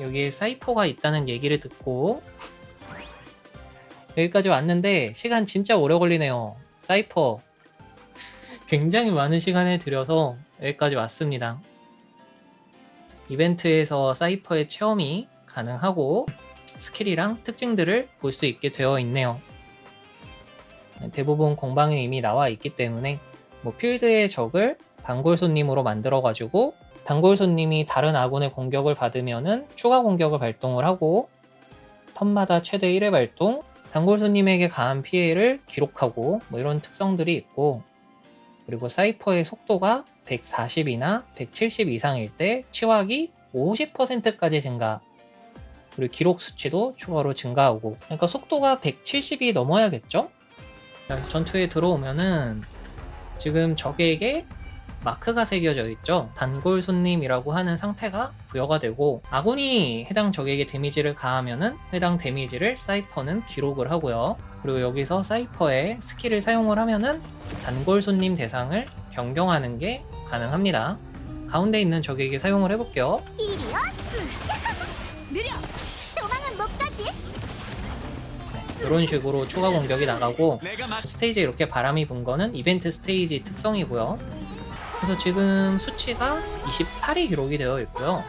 여기에 사이퍼가 있다는 얘기를 듣고 여기까지 왔는데 시간 진짜 오래 걸리네요. 사이퍼 굉장히 많은 시간을 들여서 여기까지 왔습니다. 이벤트에서 사이퍼의 체험이 가능하고 스킬이랑 특징들을 볼 수 있게 되어 있네요. 대부분 공방에 이미 나와 있기 때문에 뭐 필드의 적을 단골 손님으로 만들어 가지고 단골 손님이 다른 아군의 공격을 받으면은 추가 공격을 발동을 하고 턴마다 최대 1회 발동, 단골 손님에게 가한 피해를 기록하고 뭐 이런 특성들이 있고 그리고 사이퍼의 속도가 140이나 170 이상일 때 치확이 50%까지 증가 그리고 기록 수치도 추가로 증가하고 그러니까 속도가 170이 넘어야겠죠? 그래서 전투에 들어오면은 지금 적에게 마크가 새겨져 있죠. 단골 손님이라고 하는 상태가 부여가 되고 아군이 해당 적에게 데미지를 가하면은 해당 데미지를 사이퍼는 기록을 하고요. 그리고 여기서 사이퍼의 스킬을 사용을 하면은 단골 손님 대상을 변경하는 게 가능합니다. 가운데 있는 적에게 사용을 해볼게요. 느려! 도망은 못 가지! 네, 이런 식으로 추가 공격이 나가고 스테이지에 이렇게 바람이 분 거는 이벤트 스테이지 특성이고요. 그래서 지금 수치가 28이 기록이 되어 있고요.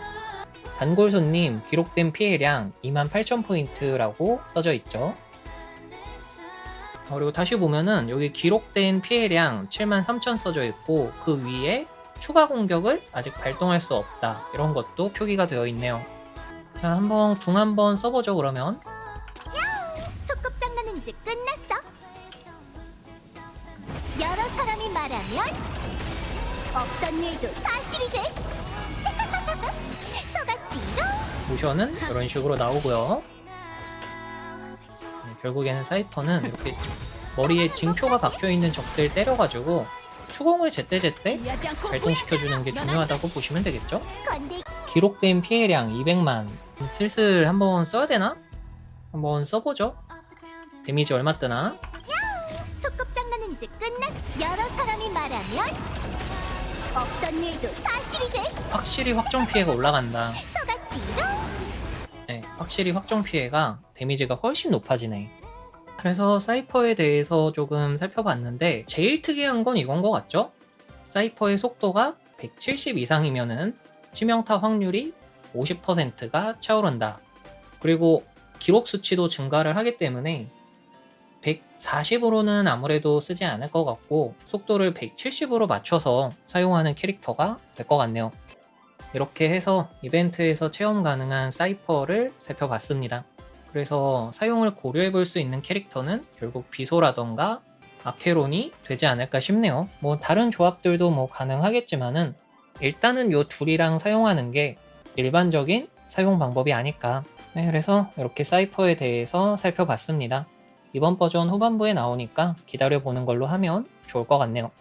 단골 손님 기록된 피해량 28,000포인트라고 써져 있죠. 어, 그리고 다시 보면은 여기 기록된 피해량 73,000 써져 있고 그 위에 추가 공격을 아직 발동할 수 없다. 이런 것도 표기가 되어 있네요. 자, 한번 궁 한번 써보죠, 그러면. 소꿉장난은 이제 끝났어! 여러 사람이 말하면 없던 일도 사실이 돼! 속았지롱! 모션은 이런 식으로 나오고요. 네, 결국에는 사이퍼는 이렇게 머리에 징표가 박혀 있는 적들 때려가지고 추공을 제때제때 발동시켜주는 게 중요하다고 보시면 되겠죠? 건들 기록된 피해량 200만 슬슬 한번 써야 되나? 한번 써보죠. 데미지 얼마 뜨나? 이제 끝났 여러 사람이 말하면 없던 일도 사실이 돼! 확실히 확정 피해가 올라간다. 네, 확실히 확정 피해가 데미지가 훨씬 높아지네. 그래서 사이퍼에 대해서 조금 살펴봤는데 제일 특이한 건 이건 것 같죠? 사이퍼의 속도가 170 이상이면은 치명타 확률이 50%가 차오른다. 그리고 기록 수치도 증가를 하기 때문에 140으로는 아무래도 쓰지 않을 것 같고 속도를 170으로 맞춰서 사용하는 캐릭터가 될 것 같네요. 이렇게 해서 이벤트에서 체험 가능한 사이퍼를 살펴봤습니다. 그래서 사용을 고려해 볼 수 있는 캐릭터는 결국 비소라던가 아케론이 되지 않을까 싶네요. 뭐 다른 조합들도 뭐 가능하겠지만은 일단은 요 둘이랑 사용하는 게 일반적인 사용 방법이 아닐까. 네, 그래서 이렇게 사이퍼에 대해서 살펴봤습니다. 이번 버전 후반부에 나오니까 기다려보는 걸로 하면 좋을 것 같네요.